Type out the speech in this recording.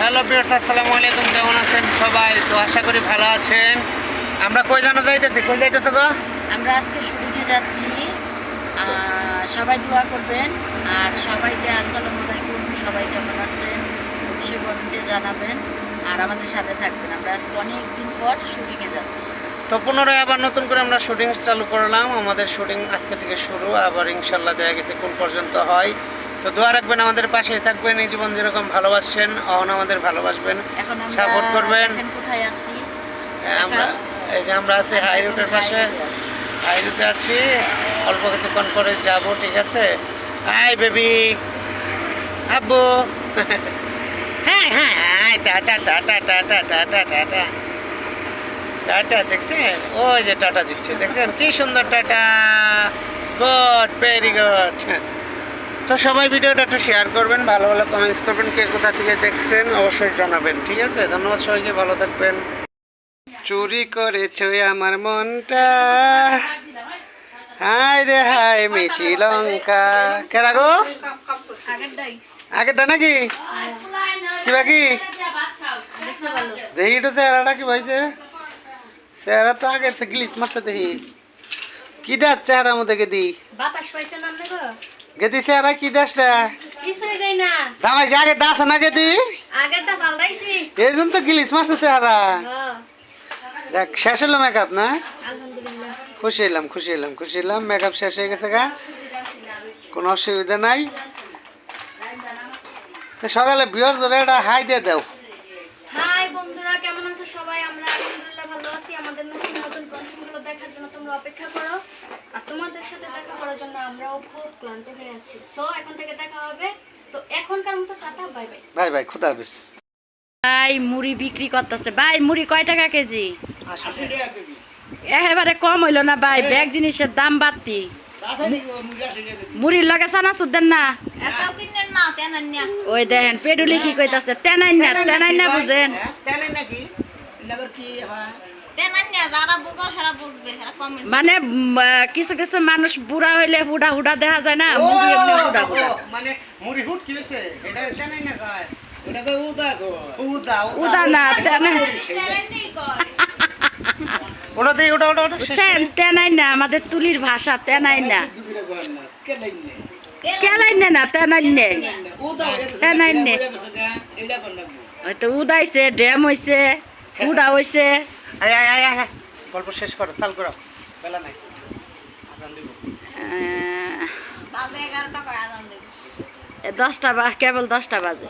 Hello বিয়ার্স আসসালামু আলাইকুম কেমন আছেন সবাই? তো আশা করি ভালো আছেন। আমরা কই জানো যাইতেছি? কই যাইতেছো গো? আমরা আজকে শুটিংয়ে যাচ্ছি। সবাই দোয়া করবেন। আর সবাইকে আসসালামু আলাইকুম সবাই কেমন আছেন? কমেন্টে জানাবেন। আর আমাদের সাথে থাকবেন। আমরা আজকে অনেক দিন পর শুটিংয়ে যাচ্ছি। তো পুনরায় আবার নতুন করে আমরা শুটিং চালু করলাম। আমাদের শুটিং আজকে থেকে শুরু। আবার ইনশাল্লাহ দেখা গেছে কোন পর্যন্ত হয়। তো দোয়া রাখবেন আমাদের পাশে থাকবেন এই জীবন যেরকম ভালোবাসছেন অহন আমাদের ভালোবাসবেন। সাপোর্ট করবেন। কোথায় আছি। আমরা এই যে আমরা আছি হাই রোডের পাশে। হাই রোডে আছি অল্প কিছুক্ষণ পরে যাব ঠিক আছে? Hi baby. আব্বু। হ্যাঁ হ্যাঁ হ্যাঁ tata tata tata tata tata. Tata দেখছেন? ওই যে টাটা দিচ্ছে দেখছেন? কি সুন্দর টাটা। Good very good. তো সবাই ভিডিওটা একটু শেয়ার করবেন, ভালো ভালো কমেন্টস করবেন, কে কোথা থেকে দেখছেন অবশ্যই জানাবেন, ঠিক আছে? ধন্যবাদ সবাইকে, ভালো থাকবেন। চুরি করেছ আমার মনটা। হায় রে হায় মিচি লঙ্কা। কেরা গো? আগেরটা নাকি? কি বাকি? দেখি একটু চেহারাটা কি ভাইছে চেহারা তো আগের সে গ্লিচ মারছে দেখি। কি দেখ চেহারার মধ্যে গেদি? বাতাস পাইছেন আপনি গো। গেদি চেহারা কি দেশ রে? কিছুই দেই না। জামাই কি আগে ডাস না গেদি? আগেরটা পাল্টাইছি। এই জন্য তো গ্লিচ মারছে চেহারা। দেখ শেষ হলো মেকআপ না? আলহামদুলিল্লাহ। খুশি হলাম খুশি হলাম খুশি হলাম মেকআপ শেষ হয়ে গেছে গা। কোনো অসুবিধা নাই। তো সকালে বিয়র ধরে একটা হাই দিয়ে দাও হাই বন্ধুরা কেমন আছো সবাই আমরা আলহামদুলিল্লাহ ভালো আছি আমাদের নতুন নতুন কন্টেন্টগুলো দেখার জন্য তোমরা অপেক্ষা করো। আর তোমাদের সাথে দেখা করার জন্য আমরাও খুব ক্লান্ত হয়ে আছি। সো এখন থেকে দেখা হবে। তো এখনকার মতো টাটা বাই বাই ভাই ভাই খুদা হাফিজ। ভাই মুড়ি বিক্রি করতেছে। ভাই মুড়ি কয় টাকা কেজি? একেবারে কম হইল না ভাই ব্যাগ জিনিসের দাম বাড়তি। মুড়ির লগে চানাচুর দেন না। একাও কিনেন না ওই দেখেন পেডুলি কি কইতাছে? তেনাই না তেনাই না বুঝেন। মানে কিছু কিছু মানুষ বুড়া হইলে হুডা হুডা দেখা যায় না হুডা হুডা। মানে মুড়ি হুট কি হয়েছে? এটা জানাই না কয়। আমাদের তুলির ভাষা তেনাই না। কেলাই নে না তেনাই নে। তেনাই নে উদাইছে ড্যাম হইছে। হুডা হইছে আয় আয় আয় আয় গল্প শেষ করো চাল করো বেলা নাই। দশটা বা কেবল দশটা বাজে।